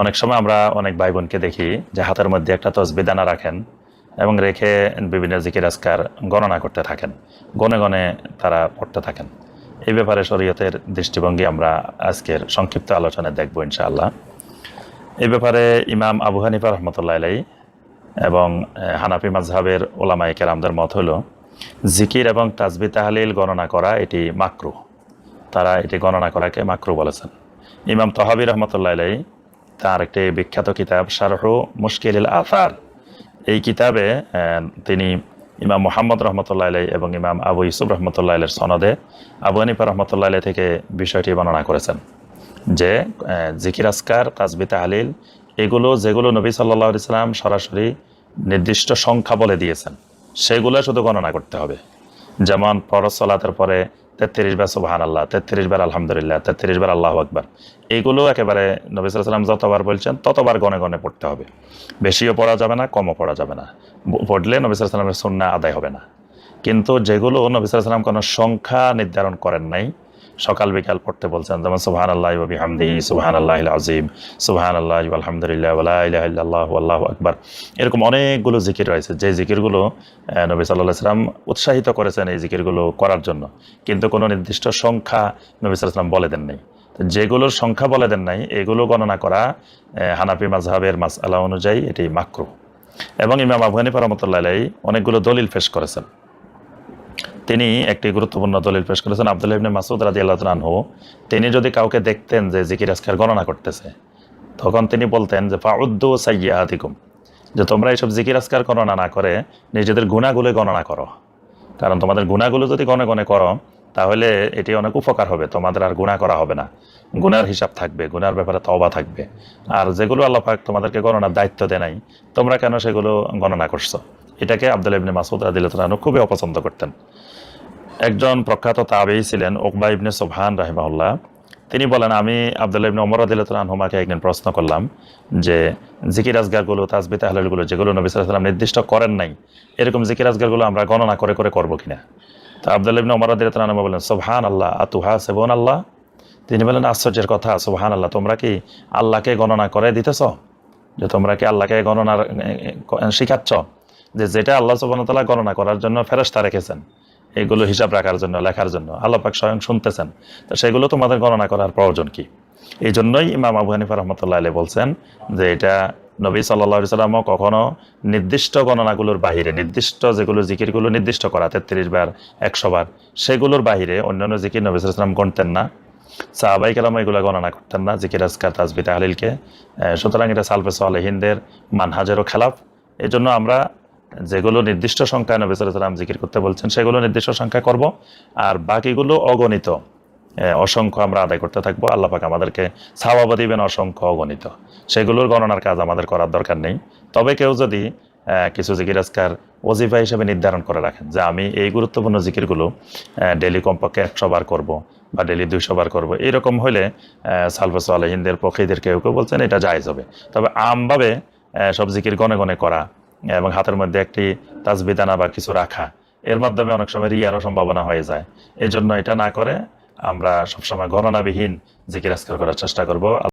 অনেক সময় আমরা অনেক ভাই বোনকে দেখি যে হাতের মধ্যে একটা তসবি দানা রাখেন এবং রেখে বিভিন্ন জিকির আজকার গণনা করতে থাকেন। গনে গনে তারা পড়তে থাকেন। এই ব্যাপারে শরীয়তের দৃষ্টিভঙ্গি আমরা আজকের সংক্ষিপ্ত আলোচনায় দেখব ইনশাআল্লাহ। এই ব্যাপারে ইমাম আবু হানিফা রহমতুল্লাহ আলাই এবং হানাফি মাজহাবের ওলামাই কেরামদের মত হলো, জিকির এবং তাজবি তাহলিল গণনা করা এটি মাকরু। তারা এটি গণনা করাকে মাকরু বলেছেন। ইমাম তহাবি রহমতুল্লাহ আলাই তার একটি বিখ্যাত কিতাব, শারহু মুশকিল আফার এই কিতাবে তিনি ইমাম মোহাম্মদ রহমতুল্লাহ আলাই এবং ইমাম আবু ইউসুফ রহমতুল্লাহ আলের সনদে আবু হানিফা রহমতুল্লাহ আলাই থেকে বিষয়টি বর্ণনা করেছেন যে জিকির আসকার তাজবি তাহলিল এগুলো যেগুলো নবী সাল্লাহ ইসলাম সরাসরি নির্দিষ্ট সংখ্যা বলে দিয়েছেন, সেগুলো শুধু গণনা করতে হবে। যেমন ফরজ সলাতের পরে তেত্রিশ বার সোহান আল্লাহ তেত্রিশ বার আলহামদুলিল্লাহ, তেত্রিশ বার আল্লাহ আকবার। এইগুলো একেবারে নবী সাল্লাম যতবার বলছেন, ততবার গনে গনে পড়তে হবে। বেশিও পড়া যাবে না, কমও পড়া যাবে না। পড়লে নবী সাল্লামের সন্না আদায় হবে না। কিন্তু যেগুলো নবী সাল্লাম কোনো সংখ্যা নির্ধারণ করেন নাই সকাল বিকাল পড়তে বলছেন, যেমন সুবহান আল্লাহ হামদি সুহান আল্লাহ আজিম সুবহান আল্লাহ আলহামদুলিল্লাহ ওলা ইলাহ আল্লাহ আকবার। এরকম অনেকগুলো জিকির রয়েছে। যে জিকিরগুলো নবী সাল্লাহ সাল্লাম উৎসাহিত করেছেন এই জিকিরগুলো করার জন্য। কিন্তু কোনো নির্দিষ্ট সংখ্যা নবী সাল্লাম বলে দেন নাই। যেগুলোর সংখ্যা বলে দেন নাই, এগুলো গণনা করা হানাফি মাজহাবের মাস আলা অনুযায়ী এটি মাকরু। এবং ইমাম আবু হানিফা রহমতুল্লাহ আলাই অনেকগুলো দলিল পেশ করেছেন। তিনি একটি গুরুত্বপূর্ণ দলিল পেশ করেছেন, আব্দুল্লাহ ইবনে মাসুদ রাজি আল্লাহ আনহু। তিনি যদি কাউকে দেখতেন যে জিকির আজকার গণনা করতেছে, তখন তিনি বলতেন যে, ফাউদ্দু সাইয়াতিকুম যে তোমরা এইসব জিকির আজকার গণনা না করে নিজেদের গুণাগুলো গণনা করো। কারণ তোমাদের গুণাগুলো যদি গণে গণে করো, তাহলে এটি অনেক উপকার হবে, তোমাদের আর গুণা করা হবে না। গুনার হিসাব থাকবে গুনার ব্যাপারে তওবা থাকবে। আর যেগুলো আল্লাহ পাক তোমাদেরকে গণনার দায়িত্ব দেয় নাই, তোমরা কেন সেগুলো গণনা করছ? এটাকে আব্দুল ইবনে মাসুদ আদিল্লাহ খুবই অপছন্দ করতেন। একজন প্রখ্যাত তাবেই ছিলেন ওকবা ইবনে সোবহান রাহিমাহুল্লাহ। তিনি বলেন আমি আবদুল্লাহ ইবনে ওমর আদিল্লাহ আনহুমাকে একদিন প্রশ্ন করলাম যে জিকির আজগারগুলো তাজবি তাহলিলগুলো যেগুলো নবী সাল্লাম নির্দিষ্ট করেন নাই এরকম জিকির আজগারগুলো আমরা গণনা করে করে করব কিনা? তা আবদুল্লাহ ইবনে ওমর আদিল্লাহ বলেন সোহান আল্লাহ আতুহা সেবন আল্লাহ তিনি বলেন আশ্চর্যের কথা সোবহান আল্লাহ তোমরা কি আল্লাহকে গণনা করে দিতেছ? যে তোমরা কি আল্লাহকে এ, শিখাচ্ছ? যে যেটা আল্লাহ সুবাহতাল্লাহ গণনা করার জন্য ফেরস্তা রেখেছেন, এগুলো হিসাব রাখার জন্য, লেখার জন্য। আল্লাহ পাক স্বয়ং শুনতেছেন। তো সেগুলো তোমাদের গণনা করার প্রয়োজন কি? এই জন্যই ইমাম আবু হানিফা রহমতুল্লাহ আলী বলছেন যে এটা নবী সাল্লা সাল্লামও কখনো নির্দিষ্ট গণনাগুলোর বাহিরে, নির্দিষ্ট যেগুলো জিকিরগুলো নির্দিষ্ট করা, তেত্রিশ বার, একশো বার, সেগুলোর বাহিরে অন্যান্য জিকির নবী সাল্লাম গণতেন না। সাহাবাই কালাম এগুলো গণনা করতেন না, জিকির আজকার তাজবি তাহলিলকে। সুতরাং এটা সালফে সালেহিনদের মানহাজেরও খেলাফ। এই জন্য আমরা যেগুলো নির্দিষ্ট সংখ্যায় নবী সাল্লাম জিকির করতে বলছেন, সেগুলো নির্দিষ্ট সংখ্যা করব, আর বাকিগুলো অগণিত। অসংখ্য আমরা আদায় করতে থাকব। আল্লাহ পাক আমাদেরকে সাবাবা দিবেন অসংখ্য অগণিত। সেগুলোর গণনার কাজ আমাদের করার দরকার নেই। তবে কেউ যদি কিছু জিকির আজকার ওজিফা হিসেবে নির্ধারণ করে রাখেন, যে আমি এই গুরুত্বপূর্ণ জিকিরগুলো ডেলি কমপক্ষে একশো বার করব বা ডেলি দুইশো বার করব, এরকম হলে সালফাস আলহিনদের পক্ষীদের কেউ কেউ বলছেন এটা জায়জ হবে। তবে আমভাবে সব জিকির গনে গনে করা এবং হাতের মধ্যে একটি তাজবিদানা বা কিছু রাখা। এর মাধ্যমে অনেক সময় রিয়ারও সম্ভাবনা হয়ে যায়। এই জন্য এটা না করে আমরা সবসময় গণনাবিহীন জিকির আজকার করার চেষ্টা করব।